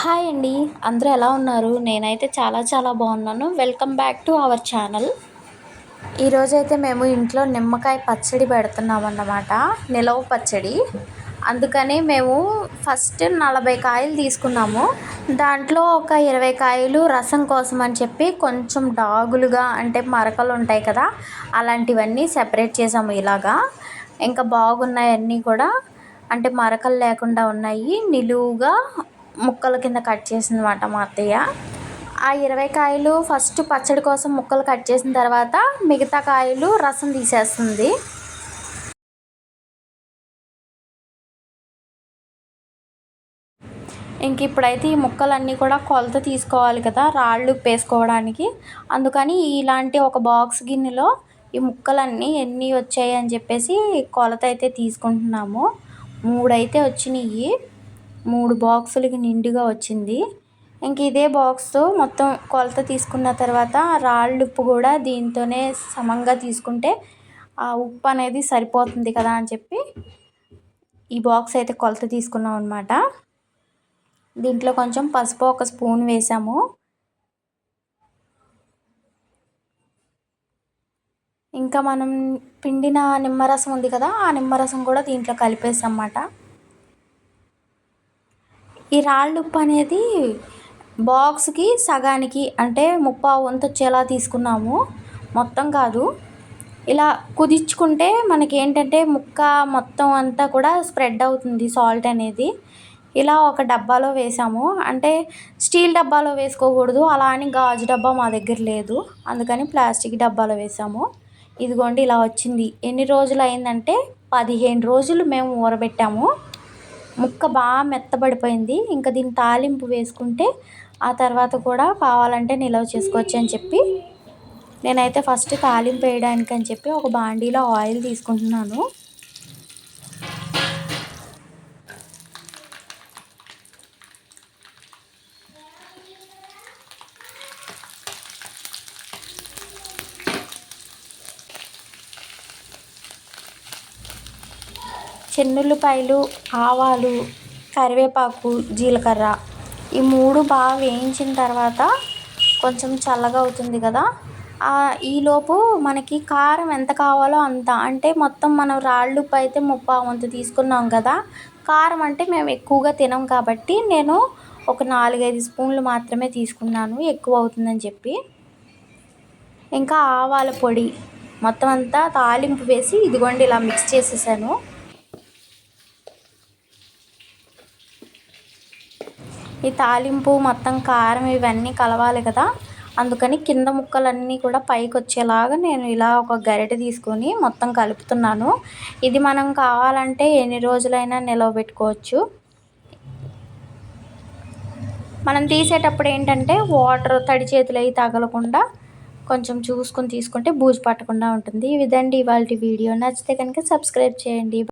Hi అండి. అందరూ ఎలా ఉన్నారు? నేనైతే చాలా చాలా బాగున్నాను. Welcome back to our channel ఈరోజైతే మేము ఇంట్లో నిమ్మకాయ పచ్చడి పెడుతున్నాం అన్నమాట నిలవ పచ్చడి. అందుకని మేము ఫస్ట్ నలభై కాయలు తీసుకున్నాము. దాంట్లో ఒక ఇరవై కాయలు రసం కోసం అని చెప్పి కొంచెం డాగులుగా అంటే మరకలు ఉంటాయి కదా అలాంటివన్నీ సెపరేట్ చేసాము ఇలాగా. ఇంకా బాగున్నాయి అన్నీ కూడా. అంటే మరకలు లేకుండా ఉన్నాయి. నిలువుగా ముక్కల కింద కట్ చేసిందన్నమాట మా అత్తయ్య. ఆ ఇరవై కాయలు ఫస్ట్ పచ్చడి కోసం ముక్కలు కట్ చేసిన తర్వాత మిగతా కాయలు రసం తీసేస్తుంది. ఇంక ఇప్పుడైతే ఈ ముక్కలన్నీ కూడా కొలత తీసుకోవాలి కదా రాళ్ళు ఉప్పేసుకోవడానికి. అందుకని ఇలాంటి ఒక బాక్స్ గిన్నెలో ఈ ముక్కలన్నీ ఎన్ని వచ్చాయి అని చెప్పేసి కొలత అయితే తీసుకుంటున్నాము. మూడైతే వచ్చినాయి. మూడు బాక్సులకి నిండుగా వచ్చింది. ఇంక ఇదే బాక్స్ మొత్తం కొలత తీసుకున్న తర్వాత రాళ్ళు ఉప్పు కూడా దీంతోనే సమంగా తీసుకుంటే ఆ ఉప్పు అనేది సరిపోతుంది కదా అని చెప్పి ఈ బాక్స్ అయితే కొలత తీసుకున్నాం అనమాట దీంట్లో కొంచెం పసుపు ఒక స్పూన్ వేసాము. ఇంకా మనం పిండిన నిమ్మరసం ఉంది కదా ఆ నిమ్మరసం కూడా దీంట్లో కలిపేసాం అన్నమాట. ఈ రాళ్ళుప్పు అనేది బాక్స్కి సగానికి అంటే ముప్పావు వంతు వచ్చేలా తీసుకున్నాము. మొత్తం కాదు. ఇలా కుదించుకుంటే మనకి ఏంటంటే ముక్క మొత్తం అంతా కూడా స్ప్రెడ్ అవుతుంది సాల్ట్ అనేది. ఇలా ఒక డబ్బాలో వేసాము. అంటే స్టీల్ డబ్బాలో వేసుకోకూడదు. అలా అని గాజు డబ్బా మా దగ్గర లేదు. అందుకని ప్లాస్టిక్ డబ్బాలో వేసాము. ఇదిగోండి ఇలా వచ్చింది. ఎన్ని రోజులు అయిందంటే పదిహేను రోజులు మేము ఊరబెట్టాము. ముక్క బాగా మెత్తబడిపోయింది. ఇంకా దీన్ని తాలింపు వేసుకుంటే ఆ తర్వాత కూడా కావాలంటే నిల్వ చేసుకోవచ్చు అని చెప్పి నేనైతే ఫస్ట్ తాలింపు వేయడానికి అని చెప్పి ఒక బాండీలో ఆయిల్ తీసుకుంటున్నాను. చెన్నుల్లిపాయలు ఆవాలు కరివేపాకు జీలకర్ర ఈ మూడు బాగా వేయించిన తర్వాత కొంచెం చల్లగా అవుతుంది కదా. ఈలోపు మనకి కారం ఎంత కావాలో అంత. అంటే మొత్తం మనం రాళ్ళు అయితే ముప్పా వంతు తీసుకున్నాం కదా. కారం అంటే మేము ఎక్కువగా తినం కాబట్టి నేను ఒక నాలుగైదు స్పూన్లు మాత్రమే తీసుకున్నాను. ఎక్కువ అవుతుందని చెప్పి. ఇంకా ఆవాల పొడి మొత్తం అంతా తాలింపు వేసి ఇదిగోండి ఇలా మిక్స్ చేసేసాను. ఈ తాలింపు మొత్తం కారం ఇవన్నీ కలవాలి కదా. అందుకని కింద ముక్కలన్నీ కూడా పైకి వచ్చేలాగా నేను ఇలా ఒక గరిటె తీసుకొని మొత్తం కలుపుతున్నాను. ఇది మనం కావాలంటే ఎన్ని రోజులైనా నిలవ పెట్టుకోవచ్చు. మనం తీసేటప్పుడు ఏంటంటే వాటర్ తడి చేతులు అవి తగలకుండా కొంచెం చూసుకొని తీసుకుంటే బూజు పట్టకుండా ఉంటుంది. ఇదండి ఇవాళ వీడియో. నచ్చితే కనుక సబ్స్క్రైబ్ చేయండి.